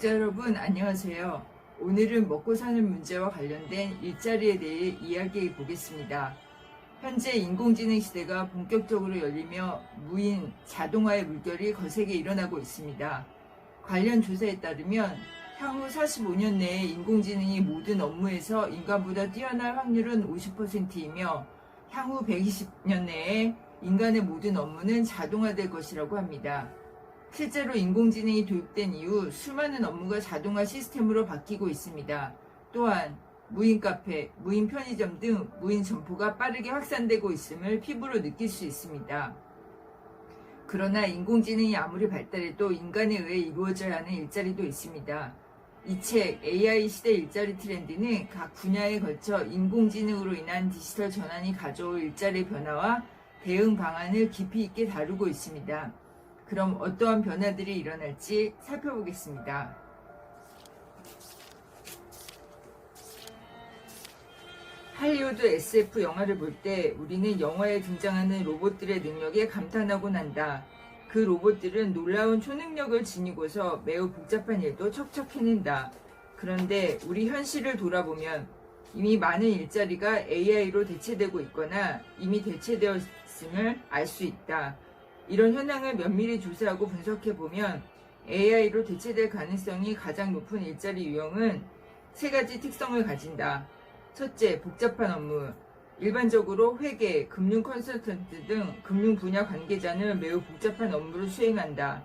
구독자 여러분 안녕하세요. 오늘은 먹고 사는 문제와 관련된 일자리에 대해 이야기해 보겠습니다. 현재 인공지능 시대가 본격적으로 열리며 무인 자동화의 물결이 거세게 일어나고 있습니다. 관련 조사에 따르면 향후 45년 내에 인공지능이 모든 업무에서 인간보다 뛰어날 확률은 50%이며 향후 120년 내에 인간의 모든 업무는 자동화될 것이라고 합니다. 실제로 인공지능이 도입된 이후 수많은 업무가 자동화 시스템으로 바뀌고 있습니다. 또한 무인 카페, 무인 편의점 등 무인 점포가 빠르게 확산되고 있음을 피부로 느낄 수 있습니다. 그러나 인공지능이 아무리 발달해도 인간에 의해 이루어져야 하는 일자리도 있습니다. 이 책 AI 시대 일자리 트렌드는 각 분야에 걸쳐 인공지능으로 인한 디지털 전환이 가져올 일자리 변화와 대응 방안을 깊이 있게 다루고 있습니다. 그럼 어떠한 변화들이 일어날지 살펴보겠습니다. 할리우드 SF 영화를 볼 때 우리는 영화에 등장하는 로봇들의 능력에 감탄하곤 한다. 그 로봇들은 놀라운 초능력을 지니고서 매우 복잡한 일도 척척 해낸다. 그런데 우리 현실을 돌아보면 이미 많은 일자리가 AI로 대체되고 있거나 이미 대체되었음을 알 수 있다. 이런 현황을 면밀히 조사하고 분석해보면 AI로 대체될 가능성이 가장 높은 일자리 유형은 세 가지 특성을 가진다. 첫째, 복잡한 업무. 일반적으로 회계, 금융 컨설턴트 등 금융 분야 관계자는 매우 복잡한 업무를 수행한다.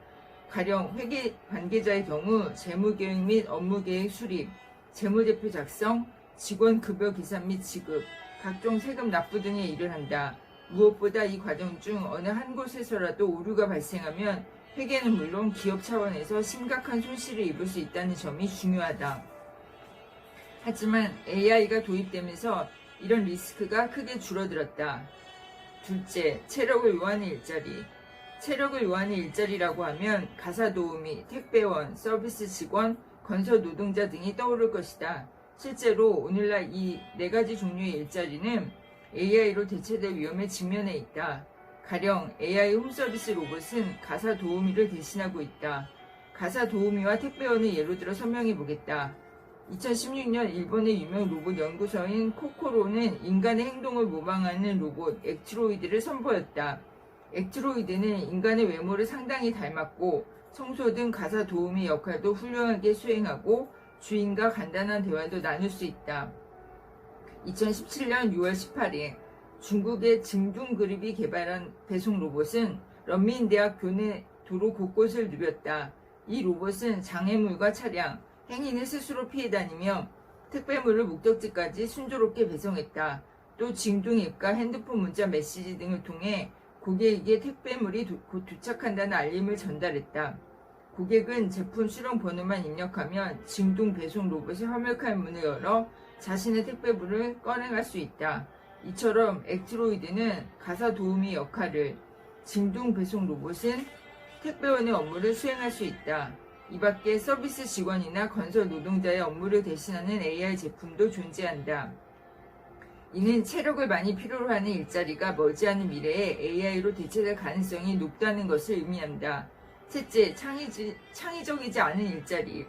가령 회계 관계자의 경우 재무계획 및 업무계획 수립, 재무제표 작성, 직원 급여 계산 및 지급, 각종 세금 납부 등의 일을 한다. 무엇보다 이 과정 중 어느 한 곳에서라도 오류가 발생하면 회계는 물론 기업 차원에서 심각한 손실을 입을 수 있다는 점이 중요하다. 하지만 AI가 도입되면서 이런 리스크가 크게 줄어들었다. 둘째, 체력을 요하는 일자리. 체력을 요하는 일자리라고 하면 가사 도우미, 택배원, 서비스 직원, 건설 노동자 등이 떠오를 것이다. 실제로 오늘날 이 네 가지 종류의 일자리는 AI로 대체될 위험에 직면해 있다. 가령 AI 홈서비스 로봇은 가사 도우미를 대신하고 있다. 가사 도우미와 택배원을 예로 들어 설명해 보겠다. 2016년 일본의 유명 로봇 연구소인 코코로는 인간의 행동을 모방하는 로봇 액트로이드를 선보였다. 액트로이드는 인간의 외모를 상당히 닮았고 청소 등 가사 도우미 역할도 훌륭하게 수행하고 주인과 간단한 대화도 나눌 수 있다. 2017년 6월 18일 중국의 증둥그룹이 개발한 배송 로봇은 런민대학 교내 도로 곳곳을 누볐다. 이 로봇은 장애물과 차량, 행인을 스스로 피해 다니며 택배물을 목적지까지 순조롭게 배송했다. 또 징둥 앱과 핸드폰 문자 메시지 등을 통해 고객에게 택배물이 도- 곧 도착한다는 알림을 전달했다. 고객은 제품 수령 번호만 입력하면 징둥 배송 로봇의 화물칸 문을 열어 자신의 택배물을 꺼내갈 수 있다. 이처럼 액트로이드는 가사 도우미 역할을, 징둥 배송 로봇은 택배원의 업무를 수행할 수 있다. 이 밖에 서비스 직원이나 건설 노동자의 업무를 대신하는 AI 제품도 존재한다. 이는 체력을 많이 필요로 하는 일자리가 머지않은 미래에 AI로 대체될 가능성이 높다는 것을 의미한다. 셋째, 창의지, 창의적이지 않은 일자리.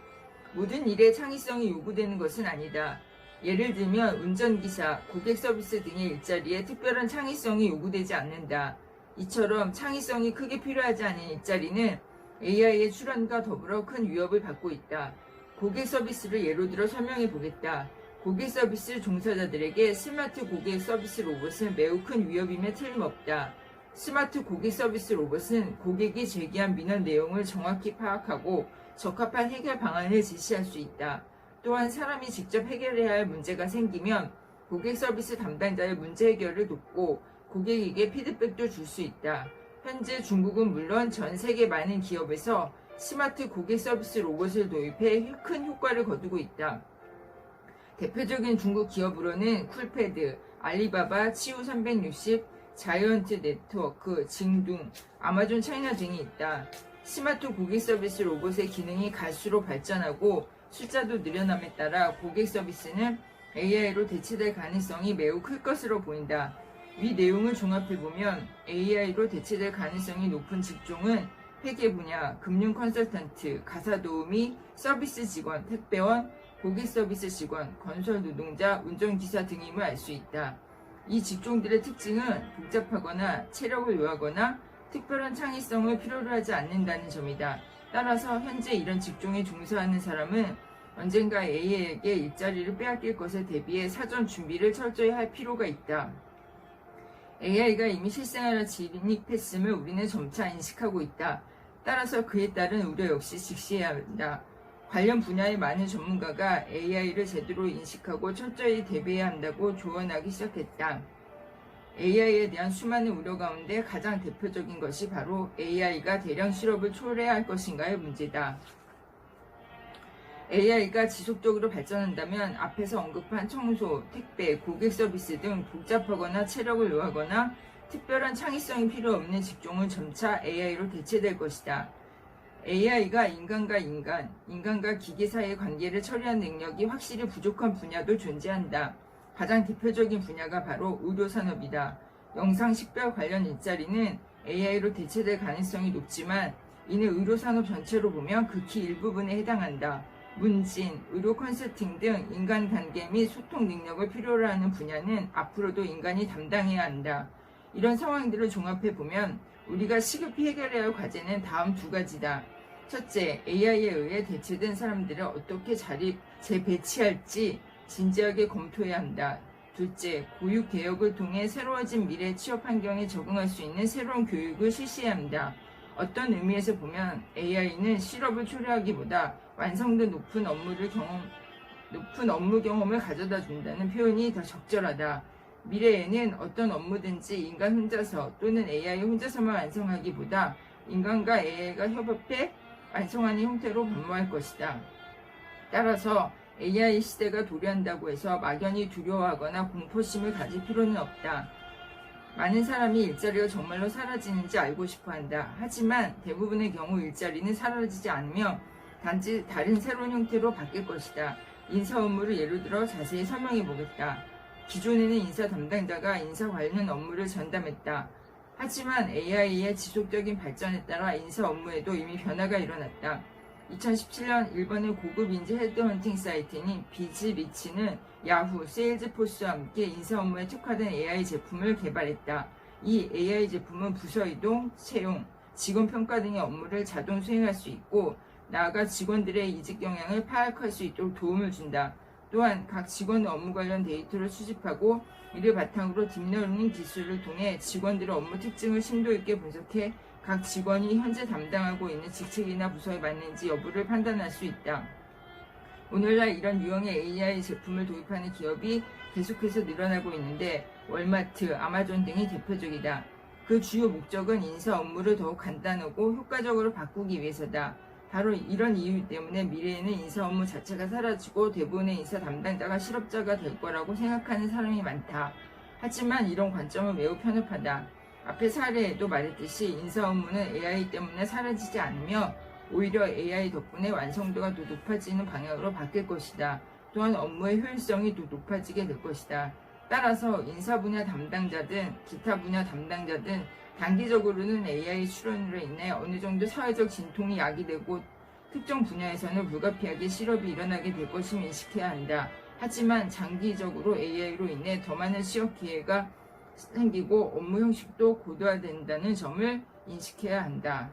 모든 일에 창의성이 요구되는 것은 아니다. 예를 들면 운전기사, 고객 서비스 등의 일자리에 특별한 창의성이 요구되지 않는다. 이처럼 창의성이 크게 필요하지 않은 일자리는 AI의 출현과 더불어 큰 위협을 받고 있다. 고객 서비스를 예로 들어 설명해 보겠다. 고객 서비스 종사자들에게 스마트 고객 서비스 로봇은 매우 큰 위협임에 틀림없다. 스마트 고객 서비스 로봇은 고객이 제기한 민원 내용을 정확히 파악하고 적합한 해결 방안을 제시할 수 있다. 또한 사람이 직접 해결해야 할 문제가 생기면 고객 서비스 담당자의 문제 해결을 돕고 고객에게 피드백도 줄 수 있다. 현재 중국은 물론 전 세계 많은 기업에서 스마트 고객 서비스 로봇을 도입해 큰 효과를 거두고 있다. 대표적인 중국 기업으로는 쿨패드, 알리바바, 치우 360, 자이언트 네트워크, 징둥, 아마존 차이나 등이 있다. 스마트 고객 서비스 로봇의 기능이 갈수록 발전하고 숫자도 늘어남에 따라 고객 서비스는 AI로 대체될 가능성이 매우 클 것으로 보인다. 위 내용을 종합해보면 AI로 대체될 가능성이 높은 직종은 회계 분야, 금융 컨설턴트, 가사 도우미, 서비스 직원, 택배원, 고객 서비스 직원, 건설 노동자, 운전기사 등임을 알 수 있다. 이 직종들의 특징은 복잡하거나 체력을 요하거나 특별한 창의성을 필요로 하지 않는다는 점이다. 따라서 현재 이런 직종에 종사하는 사람은 언젠가 A에게 일자리를 빼앗길 것에 대비해 사전 준비를 철저히 할 필요가 있다. AI가 이미 실생활에 진입했음을 우리는 점차 인식하고 있다. 따라서 그에 따른 우려 역시 직시해야 한다. 관련 분야의 많은 전문가가 AI를 제대로 인식하고 철저히 대비해야 한다고 조언하기 시작했다. AI에 대한 수많은 우려 가운데 가장 대표적인 것이 바로 AI가 대량 실업을 초래할 것인가의 문제다. AI가 지속적으로 발전한다면 앞에서 언급한 청소, 택배, 고객 서비스 등 복잡하거나 체력을 요하거나 특별한 창의성이 필요 없는 직종은 점차 AI로 대체될 것이다. AI가 인간과 인간, 인간과 기계 사이의 관계를 처리하는 능력이 확실히 부족한 분야도 존재한다. 가장 대표적인 분야가 바로 의료산업이다. 영상 식별 관련 일자리는 AI로 대체될 가능성이 높지만 이는 의료산업 전체로 보면 극히 일부분에 해당한다. 문진, 의료 컨설팅 등 인간 관계 및 소통 능력을 필요로 하는 분야는 앞으로도 인간이 담당해야 한다. 이런 상황들을 종합해 보면 우리가 시급히 해결해야 할 과제는 다음 두 가지다. 첫째, AI에 의해 대체된 사람들을 어떻게 자리 재배치할지 진지하게 검토해야 한다. 둘째, 교육 개혁을 통해 새로워진 미래 취업 환경에 적응할 수 있는 새로운 교육을 실시해야 한다. 어떤 의미에서 보면 AI는 실업을 초래하기보다 완성도 높은 업무를 경험, 높은 업무 경험을 가져다 준다는 표현이 더 적절하다. 미래에는 어떤 업무든지 인간 혼자서 또는 AI 혼자서만 완성하기보다 인간과 AI가 협업해 완성하는 형태로 변모할 것이다. 따라서 AI 시대가 도래한다고 해서 막연히 두려워하거나 공포심을 가질 필요는 없다. 많은 사람이 일자리가 정말로 사라지는지 알고 싶어 한다. 하지만 대부분의 경우 일자리는 사라지지 않으며 단지 다른 새로운 형태로 바뀔 것이다. 인사 업무를 예로 들어 자세히 설명해 보겠다. 기존에는 인사 담당자가 인사 관련 업무를 전담했다. 하지만 AI의 지속적인 발전에 따라 인사 업무에도 이미 변화가 일어났다. 2017년 일본의 고급 인재 헤드헌팅 사이트인 비즈리치는 야후, 세일즈포스와 함께 인사 업무에 특화된 AI 제품을 개발했다. 이 AI 제품은 부서 이동, 채용, 직원 평가 등의 업무를 자동 수행할 수 있고 나아가 직원들의 이직 경향을 파악할 수 있도록 도움을 준다. 또한 각 직원의 업무 관련 데이터를 수집하고 이를 바탕으로 딥러닝 기술을 통해 직원들의 업무 특징을 심도 있게 분석해 각 직원이 현재 담당하고 있는 직책이나 부서에 맞는지 여부를 판단할 수 있다. 오늘날 이런 유형의 AI 제품을 도입하는 기업이 계속해서 늘어나고 있는데 월마트, 아마존 등이 대표적이다. 그 주요 목적은 인사 업무를 더욱 간단하고 효과적으로 바꾸기 위해서다. 바로 이런 이유 때문에 미래에는 인사 업무 자체가 사라지고 대부분의 인사 담당자가 실업자가 될 거라고 생각하는 사람이 많다. 하지만 이런 관점은 매우 편협하다. 앞의 사례에도 말했듯이 인사 업무는 AI 때문에 사라지지 않으며 오히려 AI 덕분에 완성도가 더 높아지는 방향으로 바뀔 것이다. 또한 업무의 효율성이 더 높아지게 될 것이다. 따라서 인사 분야 담당자든 기타 분야 담당자든 단기적으로는 AI 출현으로 인해 어느 정도 사회적 진통이 야기되고 특정 분야에서는 불가피하게 실업이 일어나게 될 것임을 인식해야 한다. 하지만 장기적으로 AI로 인해 더 많은 취업 기회가 생기고 업무 형식도 고도화된다는 점을 인식해야 한다.